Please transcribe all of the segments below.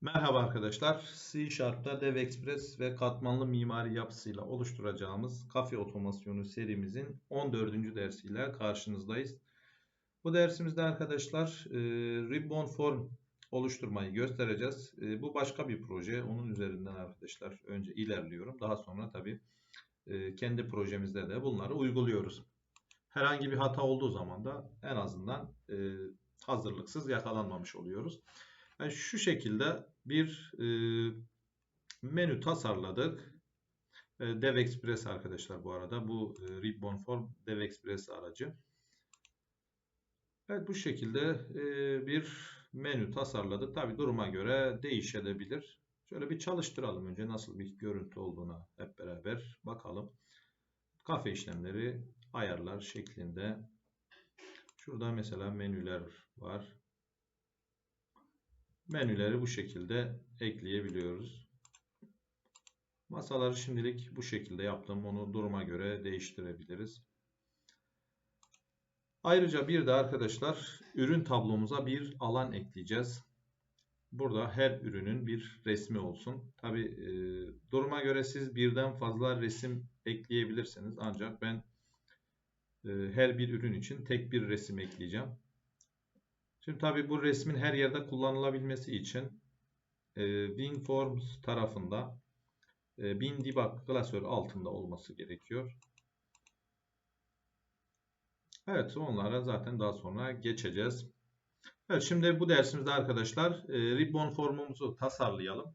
Merhaba arkadaşlar. C Sharp'ta DevExpress ve katmanlı mimari yapısıyla oluşturacağımız kafe otomasyonu serimizin 14. dersiyle karşınızdayız. Bu dersimizde arkadaşlar e, Ribbon Form oluşturmayı göstereceğiz. E, bu başka bir proje. Onun üzerinden arkadaşlar önce ilerliyorum. Daha sonra tabii e, kendi projemizde de bunları uyguluyoruz. Herhangi bir hata olduğu zaman da en azından hazırlıksız yakalanmamış oluyoruz. Yani şu şekilde bir e, menü tasarladık. E, DevExpress arkadaşlar bu arada. Bu e, Ribbon Form DevExpress aracı. Evet bu şekilde e, bir menü tasarladık. Tabi duruma göre değişebilir. Şöyle bir çalıştıralım önce nasıl bir görüntü olduğuna hep beraber bakalım. Kafe işlemleri ayarlar şeklinde. Şurada mesela menüler var menüleri bu şekilde ekleyebiliyoruz. Masaları şimdilik bu şekilde yaptım. Onu duruma göre değiştirebiliriz. Ayrıca bir de arkadaşlar ürün tablomuza bir alan ekleyeceğiz. Burada her ürünün bir resmi olsun. Tabi e, duruma göre siz birden fazla resim ekleyebilirsiniz. Ancak ben e, her bir ürün için tek bir resim ekleyeceğim. Şimdi tabi bu resmin her yerde kullanılabilmesi için e, WinForms tarafında e, WinDebug klasör altında olması gerekiyor. Evet onlara zaten daha sonra geçeceğiz. Evet şimdi bu dersimizde arkadaşlar e, Ribbon formumuzu tasarlayalım.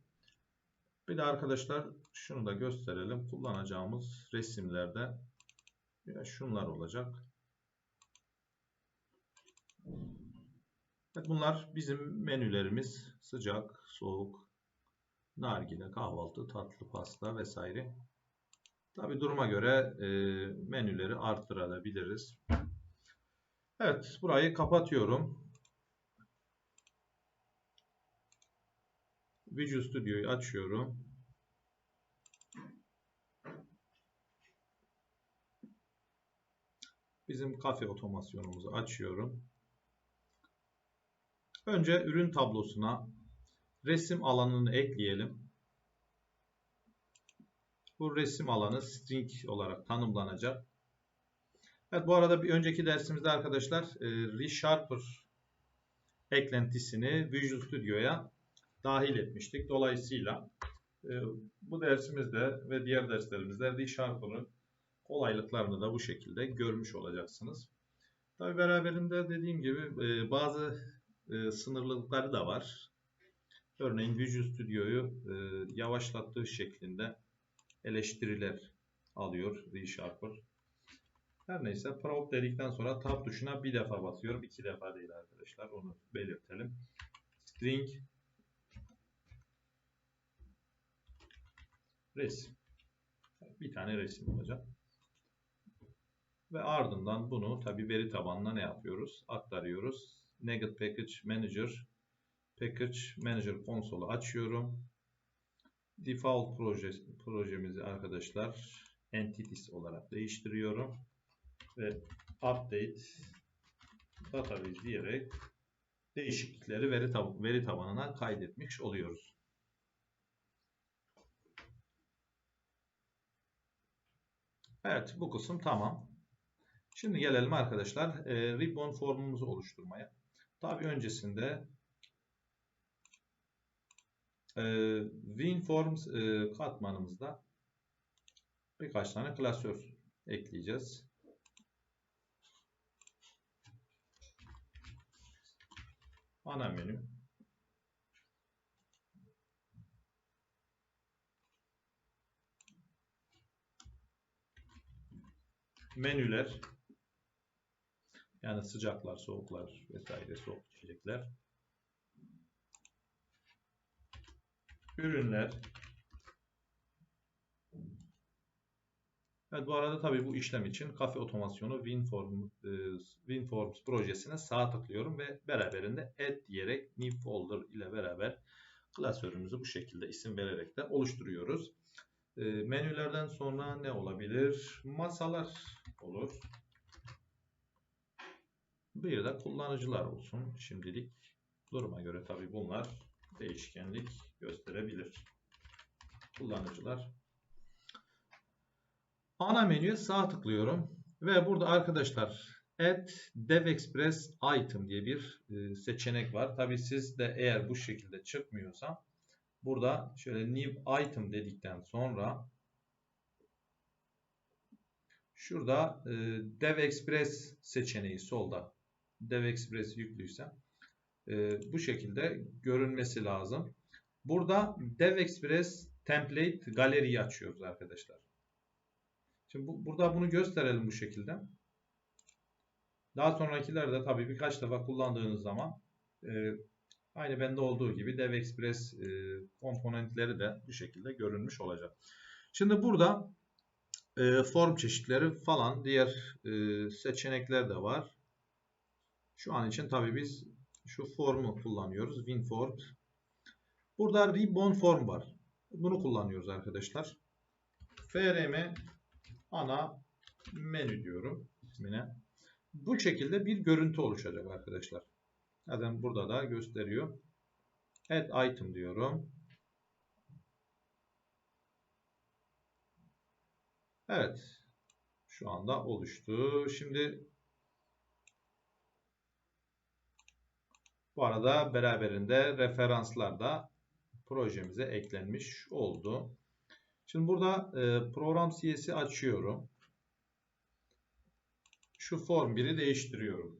Bir de arkadaşlar şunu da gösterelim. Kullanacağımız resimlerde şunlar olacak. Bunlar bizim menülerimiz. Sıcak, soğuk, nargile, kahvaltı, tatlı, pasta vesaire. Tabi duruma göre e, menüleri arttırabiliriz. Evet, burayı kapatıyorum. Visual Studio'yu açıyorum. Bizim kafe otomasyonumuzu açıyorum. Önce ürün tablosuna resim alanını ekleyelim. Bu resim alanı string olarak tanımlanacak. Evet bu arada bir önceki dersimizde arkadaşlar e, ReSharper eklentisini Visual Studio'ya dahil etmiştik. Dolayısıyla e, bu dersimizde ve diğer derslerimizde ReSharper'ın kolaylıklarını da bu şekilde görmüş olacaksınız. Tabi beraberinde dediğim gibi e, bazı e, sınırlılıkları da var. Örneğin Visual Studio'yu e, yavaşlattığı şeklinde eleştiriler alıyor ReSharper. Her neyse prompt dedikten sonra tab tuşuna bir defa basıyorum. iki defa değil arkadaşlar. Onu belirtelim. String resim. Bir tane resim olacak. Ve ardından bunu tabi veri tabanına ne yapıyoruz? Aktarıyoruz. Nugget Package Manager Package Manager konsolu açıyorum. Default proje, projemizi arkadaşlar Entities olarak değiştiriyorum. Ve Update Database diyerek değişiklikleri veri, tab veri tabanına kaydetmiş oluyoruz. Evet bu kısım tamam. Şimdi gelelim arkadaşlar e, Ribbon formumuzu oluşturmaya. Tabi öncesinde e, WinForms e, katmanımızda birkaç tane klasör ekleyeceğiz. Ana menü. Menüler. Yani sıcaklar, soğuklar vesaire soğuk içecekler. Ürünler. Evet bu arada tabii bu işlem için kafe otomasyonu WinForm, e, WinForms projesine sağ tıklıyorum ve beraberinde add diyerek new folder ile beraber klasörümüzü bu şekilde isim vererek de oluşturuyoruz. E, menülerden sonra ne olabilir? Masalar olur. Bir de kullanıcılar olsun şimdilik. Duruma göre tabi bunlar değişkenlik gösterebilir kullanıcılar. Ana menüye sağ tıklıyorum ve burada arkadaşlar Add DevExpress Item diye bir e, seçenek var. Tabi siz de eğer bu şekilde çıkmıyorsa burada şöyle New Item dedikten sonra şurada e, DevExpress seçeneği solda DevExpress yüklüyse e, bu şekilde görünmesi lazım. Burada DevExpress Template galeriyi açıyoruz arkadaşlar. Şimdi bu, burada bunu gösterelim bu şekilde. Daha sonrakilerde tabii birkaç defa kullandığınız zaman e, aynı bende olduğu gibi DevExpress e, komponentleri de bu şekilde görünmüş olacak. Şimdi burada e, form çeşitleri falan diğer e, seçenekler de var. Şu an için tabii biz şu formu kullanıyoruz. WinForm. Burada Ribbon Form var. Bunu kullanıyoruz arkadaşlar. FRM ana menü diyorum ismine. Bu şekilde bir görüntü oluşacak arkadaşlar. Zaten burada da gösteriyor. Add item diyorum. Evet. Şu anda oluştu. Şimdi arada beraberinde referanslar da projemize eklenmiş oldu. Şimdi burada e, program CS'i açıyorum. Şu form 1'i değiştiriyorum.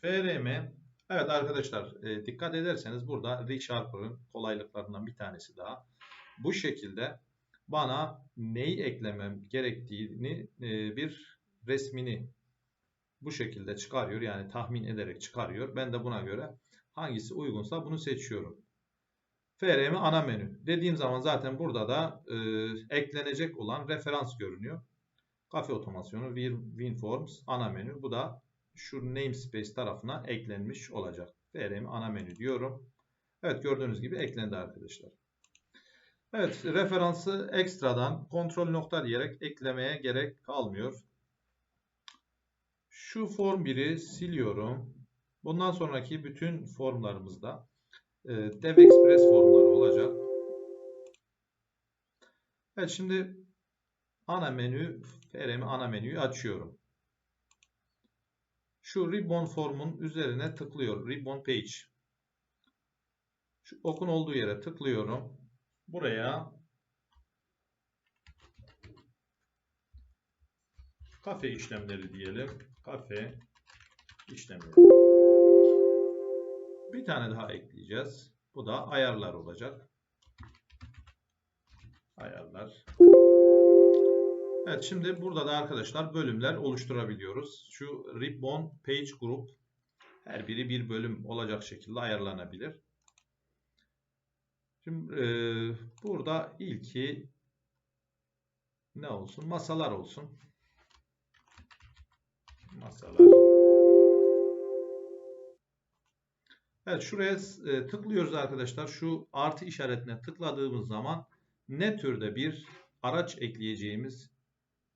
FRM Evet arkadaşlar e, dikkat ederseniz burada ReSharper'ın kolaylıklarından bir tanesi daha. Bu şekilde bana neyi eklemem gerektiğini e, bir resmini bu şekilde çıkarıyor. Yani tahmin ederek çıkarıyor. Ben de buna göre hangisi uygunsa bunu seçiyorum. FRM ana menü. Dediğim zaman zaten burada da e, eklenecek olan referans görünüyor. Kafe otomasyonu, WinForms ana menü. Bu da şu namespace tarafına eklenmiş olacak. FRM ana menü diyorum. Evet gördüğünüz gibi eklendi arkadaşlar. Evet referansı ekstradan kontrol nokta diyerek eklemeye gerek kalmıyor. Şu form 1'i siliyorum. Bundan sonraki bütün formlarımızda e, DevExpress formları olacak. Evet şimdi ana menü, FRM ana menüyü açıyorum. Şu ribbon formun üzerine tıklıyor. Ribbon page. Şu okun olduğu yere tıklıyorum. Buraya kafe işlemleri diyelim. Kafe işlemleri. Bir tane daha ekleyeceğiz. Bu da ayarlar olacak. Ayarlar. Evet şimdi burada da arkadaşlar bölümler oluşturabiliyoruz. Şu Ribbon Page Group her biri bir bölüm olacak şekilde ayarlanabilir. Şimdi e, burada ilki ne olsun? Masalar olsun. Masalar. Evet şuraya e, tıklıyoruz arkadaşlar. Şu artı işaretine tıkladığımız zaman ne türde bir araç ekleyeceğimiz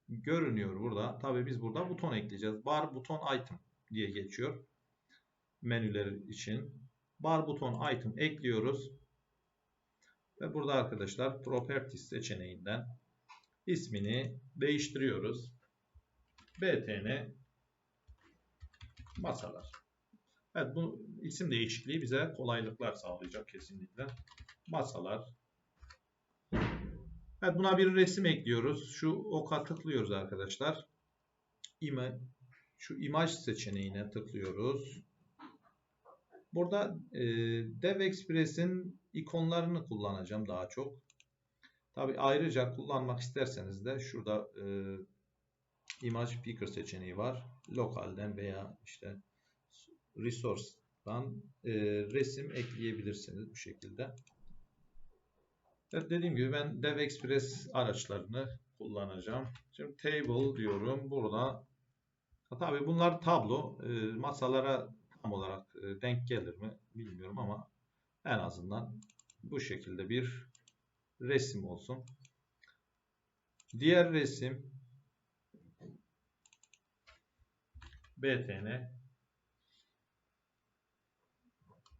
görünüyor burada. Tabi biz burada buton ekleyeceğiz. Bar buton item diye geçiyor. Menüler için. Bar buton item ekliyoruz. Ve burada arkadaşlar properties seçeneğinden ismini değiştiriyoruz. btn masalar. Evet bu isim değişikliği bize kolaylıklar sağlayacak kesinlikle. Masalar. Evet buna bir resim ekliyoruz. Şu oka tıklıyoruz arkadaşlar. İme, şu imaj seçeneğine tıklıyoruz. Burada e, DevExpress'in ikonlarını kullanacağım daha çok. Tabi ayrıca kullanmak isterseniz de şurada e, Image Picker seçeneği var. Lokalden veya işte Resource'dan e, resim ekleyebilirsiniz bu şekilde. Evet dediğim gibi ben DevExpress araçlarını kullanacağım. Şimdi table diyorum. Burada tabi bunlar tablo. E, masalara tam olarak e, denk gelir mi bilmiyorum ama en azından bu şekilde bir resim olsun. Diğer resim btn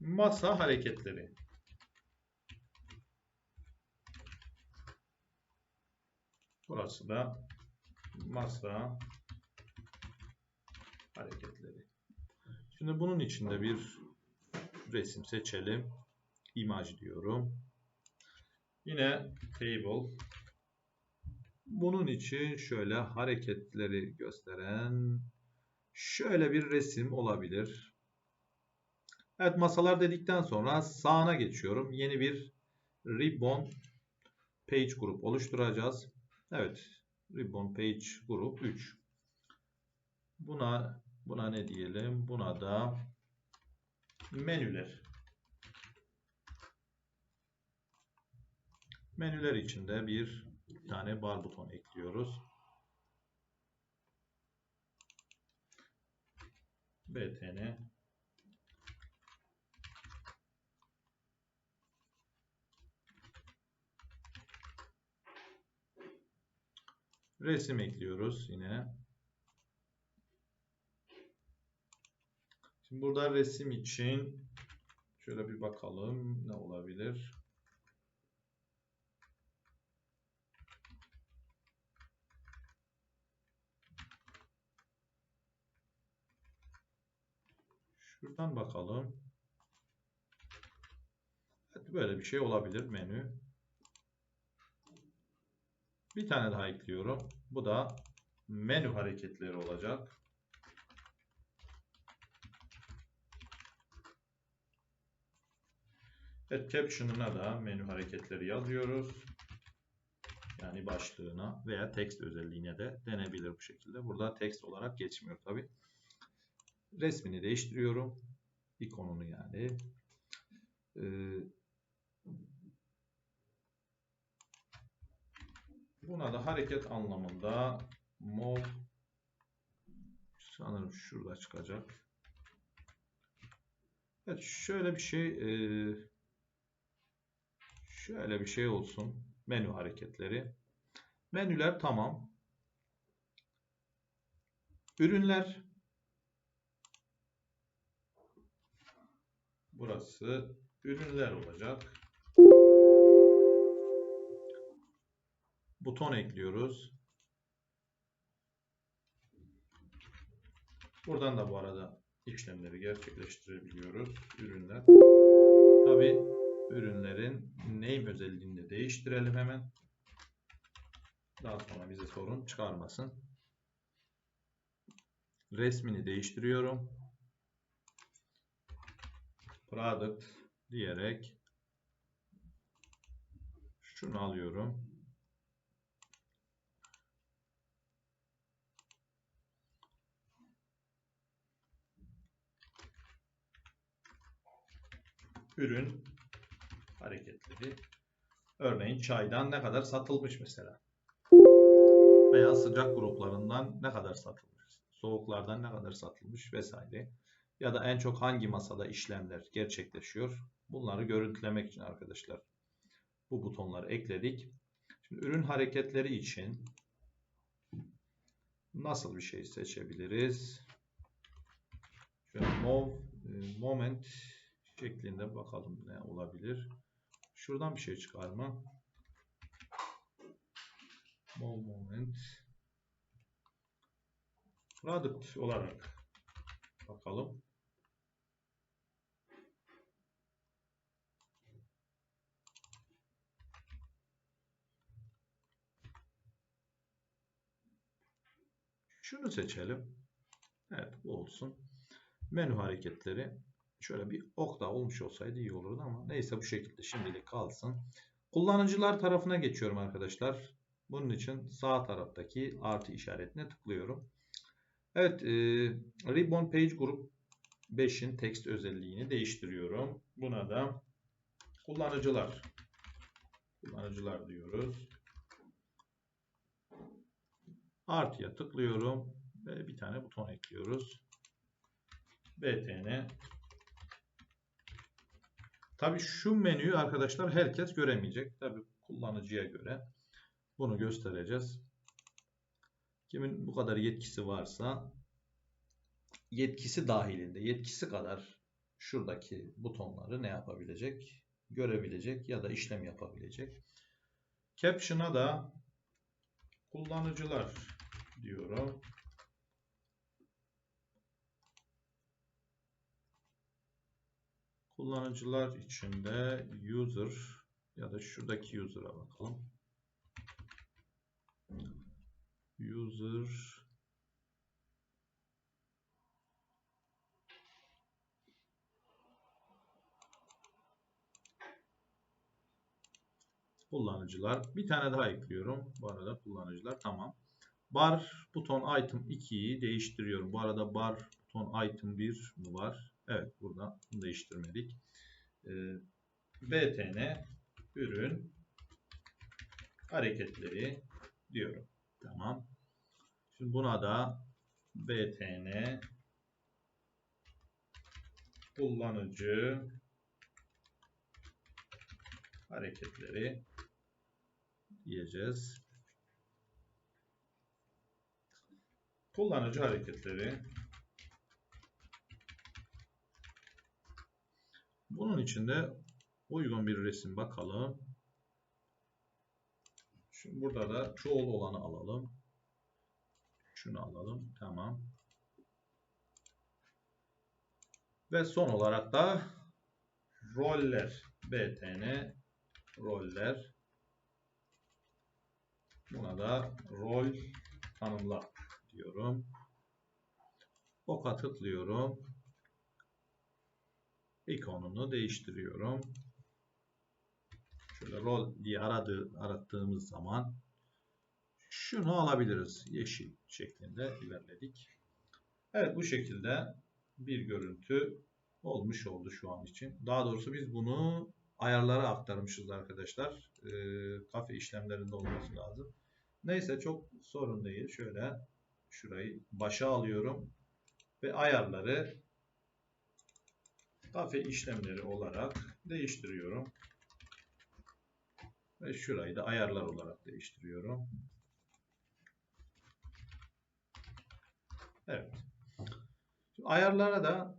masa hareketleri. Burası da masa hareketleri. Şimdi bunun içinde bir resim seçelim. Image diyorum. Yine table. Bunun için şöyle hareketleri gösteren şöyle bir resim olabilir. Evet masalar dedikten sonra sağına geçiyorum. Yeni bir ribbon page grup oluşturacağız. Evet ribbon page grup 3. Buna buna ne diyelim? Buna da menüler. Menüler içinde bir tane bar buton ekliyoruz. btn resim ekliyoruz yine. Şimdi burada resim için şöyle bir bakalım ne olabilir. Şuradan bakalım. Evet, böyle bir şey olabilir menü. Bir tane daha ekliyorum. Bu da menü hareketleri olacak. Evet, caption'ına da menü hareketleri yazıyoruz. Yani başlığına veya text özelliğine de denebilir bu şekilde. Burada text olarak geçmiyor tabi. Resmini değiştiriyorum. İkonunu yani. Ee, buna da hareket anlamında move sanırım şurada çıkacak. Evet şöyle bir şey e, şöyle bir şey olsun. Menü hareketleri. Menüler tamam. Ürünler Burası ürünler olacak. Buton ekliyoruz. Buradan da bu arada işlemleri gerçekleştirebiliyoruz. Ürünler. Tabi ürünlerin name özelliğini de değiştirelim hemen. Daha sonra bize sorun çıkarmasın. Resmini değiştiriyorum product diyerek şunu alıyorum. Ürün hareketleri. Örneğin çaydan ne kadar satılmış mesela. Veya sıcak gruplarından ne kadar satılmış. Soğuklardan ne kadar satılmış vesaire ya da en çok hangi masada işlemler gerçekleşiyor. Bunları görüntülemek için arkadaşlar bu butonları ekledik. Şimdi ürün hareketleri için nasıl bir şey seçebiliriz? Şöyle move, moment şeklinde bakalım ne olabilir. Şuradan bir şey çıkar mı? Move moment product olarak bakalım. Şunu seçelim. Evet bu olsun. Menü hareketleri. Şöyle bir ok da olmuş olsaydı iyi olurdu ama neyse bu şekilde şimdilik kalsın. Kullanıcılar tarafına geçiyorum arkadaşlar. Bunun için sağ taraftaki artı işaretine tıklıyorum. Evet, e, Ribbon Page Group 5'in text özelliğini değiştiriyorum. Buna da kullanıcılar kullanıcılar diyoruz. Artıya tıklıyorum ve bir tane buton ekliyoruz. btn Tabi şu menüyü arkadaşlar herkes göremeyecek. Tabi kullanıcıya göre bunu göstereceğiz. Kimin bu kadar yetkisi varsa yetkisi dahilinde yetkisi kadar şuradaki butonları ne yapabilecek? Görebilecek ya da işlem yapabilecek. Caption'a da kullanıcılar diyorum. Kullanıcılar içinde user ya da şuradaki user'a bakalım. User kullanıcılar. Bir tane daha ekliyorum. Bu arada kullanıcılar tamam. Bar buton item 2'yi değiştiriyorum. Bu arada bar buton item 1 mi var? Evet burada bunu değiştirmedik. Ee, btn ürün hareketleri diyorum. Tamam. Şimdi buna da btn kullanıcı hareketleri diyeceğiz. Kullanıcı hareketleri bunun içinde uygun bir resim bakalım. Şimdi burada da çoğul olanı alalım. Şunu alalım. Tamam. Ve son olarak da roller btn roller buna da rol tanımla diyorum. Oka tıklıyorum. İkonunu değiştiriyorum. Şöyle rol diye aradığı, arattığımız zaman şunu alabiliriz. Yeşil şeklinde ilerledik. Evet bu şekilde bir görüntü olmuş oldu şu an için. Daha doğrusu biz bunu ayarlara aktarmışız arkadaşlar. E, kafe işlemlerinde olması lazım. Neyse çok sorun değil. Şöyle şurayı başa alıyorum ve ayarları kafe işlemleri olarak değiştiriyorum. Ve şurayı da ayarlar olarak değiştiriyorum. Evet. Şimdi ayarlara da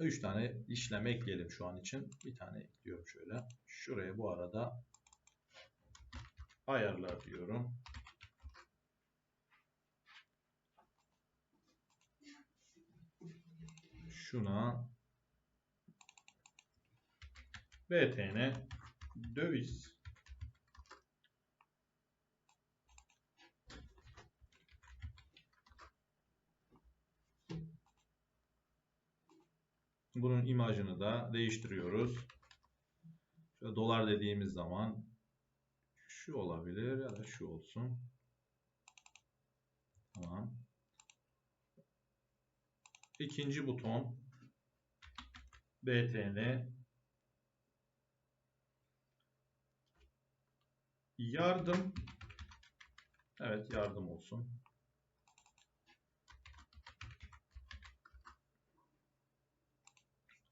3 tane işlem ekleyelim şu an için. Bir tane ekliyorum şöyle. Şuraya bu arada ayarlar diyorum. Şuna BTN döviz Bunun imajını da değiştiriyoruz. Şöyle dolar dediğimiz zaman şu olabilir ya da şu olsun. Tamam. İkinci buton BTN yardım evet yardım olsun.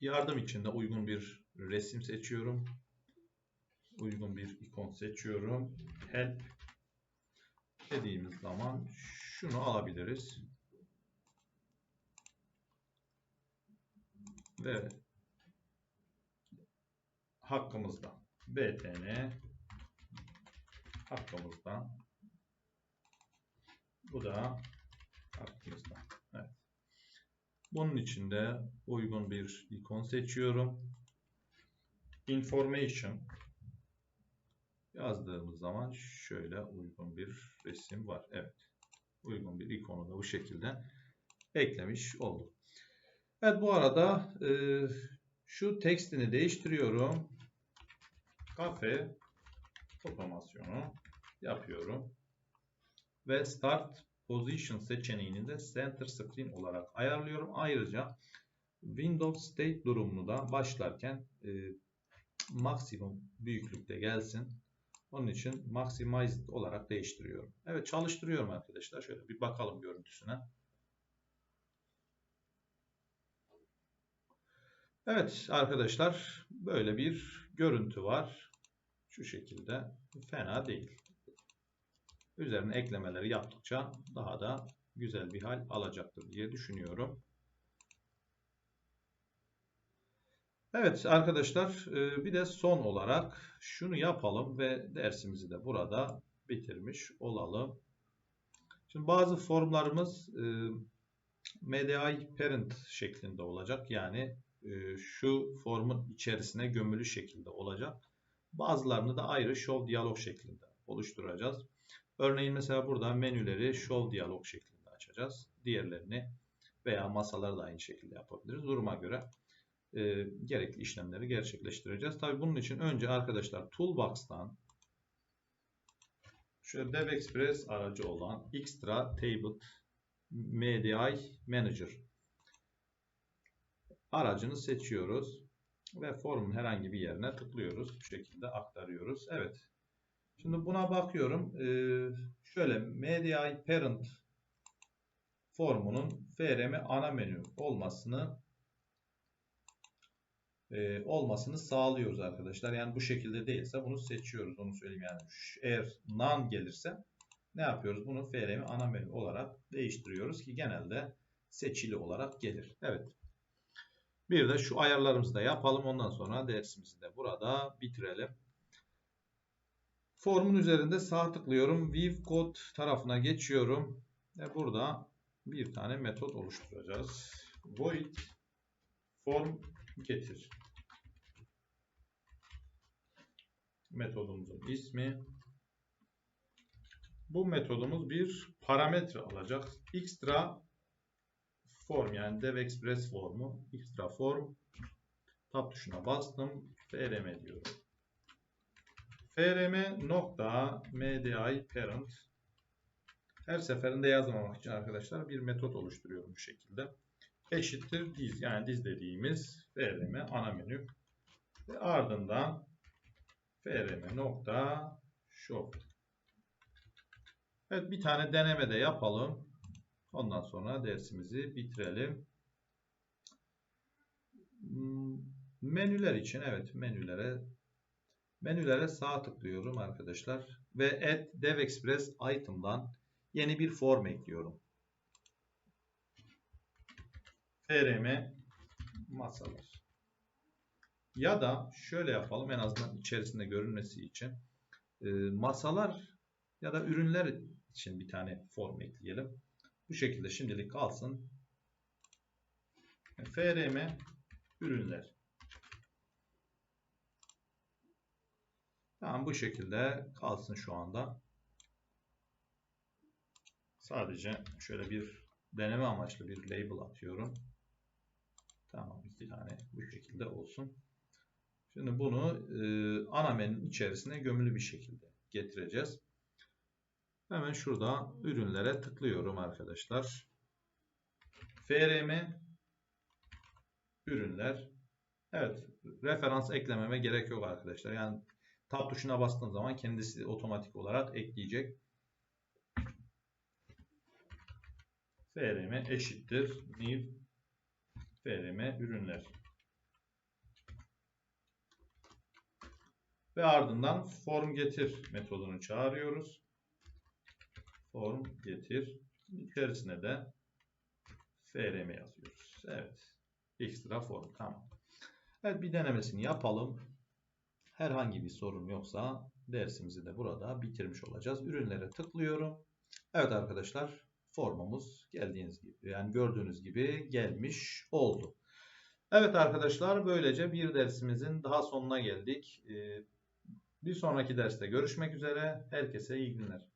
Yardım için de uygun bir resim seçiyorum. Uygun bir ikon seçiyorum. Help dediğimiz zaman şunu alabiliriz. Ve hakkımızda btn hakkımızda bu da hakkımızda. Evet. Bunun için de uygun bir ikon seçiyorum. Information yazdığımız zaman şöyle uygun bir resim var. Evet. Uygun bir ikonu da bu şekilde eklemiş olduk. Evet bu arada e, şu tekstini değiştiriyorum. Kafe otomasyonu yapıyorum. Ve start Position seçeneğini de Center Screen olarak ayarlıyorum. Ayrıca Windows State durumunu da başlarken e, maksimum büyüklükte gelsin. Onun için Maximized olarak değiştiriyorum. Evet çalıştırıyorum arkadaşlar. Şöyle bir bakalım görüntüsüne. Evet arkadaşlar böyle bir görüntü var. Şu şekilde fena değil üzerine eklemeleri yaptıkça daha da güzel bir hal alacaktır diye düşünüyorum. Evet arkadaşlar e, bir de son olarak şunu yapalım ve dersimizi de burada bitirmiş olalım. Şimdi bazı formlarımız e, MDI parent şeklinde olacak. Yani şu formun içerisine gömülü şekilde olacak. Bazılarını da ayrı show diyalog şeklinde oluşturacağız. Örneğin mesela burada menüleri show diyalog şeklinde açacağız. Diğerlerini veya masaları da aynı şekilde yapabiliriz. Duruma göre e, gerekli işlemleri gerçekleştireceğiz. Tabii bunun için önce arkadaşlar Toolbox'tan şöyle DevExpress aracı olan Extra Table MDI Manager aracını seçiyoruz ve formun herhangi bir yerine tıklıyoruz. Bu şekilde aktarıyoruz. Evet. Şimdi buna bakıyorum. Ee, şöyle MDI Parent formunun FRM ana menü olmasını e, olmasını sağlıyoruz arkadaşlar. Yani bu şekilde değilse bunu seçiyoruz. Onu söyleyeyim yani. Eğer none gelirse ne yapıyoruz? Bunu FRM ana menü olarak değiştiriyoruz ki genelde seçili olarak gelir. Evet. Bir de şu ayarlarımızı da yapalım. Ondan sonra dersimizi de burada bitirelim. Formun üzerinde sağ tıklıyorum. View Code tarafına geçiyorum. Ve burada bir tane metot oluşturacağız. Void form getir. Metodumuzun ismi. Bu metodumuz bir parametre alacak. Extra form yani DevExpress formu. Extra form. Tab tuşuna bastım. frm diyorum. frm nokta mdi parent her seferinde yazmamak için arkadaşlar bir metot oluşturuyorum bu şekilde. Eşittir diz yani diz dediğimiz frm ana menü ve ardından frm nokta show Evet bir tane deneme de yapalım. Ondan sonra dersimizi bitirelim. Hmm, menüler için evet menülere menülere sağ tıklıyorum arkadaşlar ve add devexpress item'dan yeni bir form ekliyorum. frm masalar. Ya da şöyle yapalım en azından içerisinde görünmesi için. E, masalar ya da ürünler için bir tane form ekleyelim. Bu şekilde şimdilik kalsın. FRM ürünler. Tamam bu şekilde kalsın şu anda. Sadece şöyle bir deneme amaçlı bir label atıyorum. Tamam iki tane bu şekilde olsun. Şimdi bunu e, ana menünün içerisine gömülü bir şekilde getireceğiz. Hemen şurada ürünlere tıklıyorum arkadaşlar. FRM ürünler. Evet, referans eklememe gerek yok arkadaşlar. Yani tab tuşuna bastığım zaman kendisi otomatik olarak ekleyecek. FRM eşittir new FRM ürünler. Ve ardından form getir metodunu çağırıyoruz form getir. İçerisine de frm yazıyoruz. Evet. Ekstra form. Tamam. Evet bir denemesini yapalım. Herhangi bir sorun yoksa dersimizi de burada bitirmiş olacağız. Ürünlere tıklıyorum. Evet arkadaşlar formumuz geldiğiniz gibi yani gördüğünüz gibi gelmiş oldu. Evet arkadaşlar böylece bir dersimizin daha sonuna geldik. Ee, bir sonraki derste görüşmek üzere. Herkese iyi günler.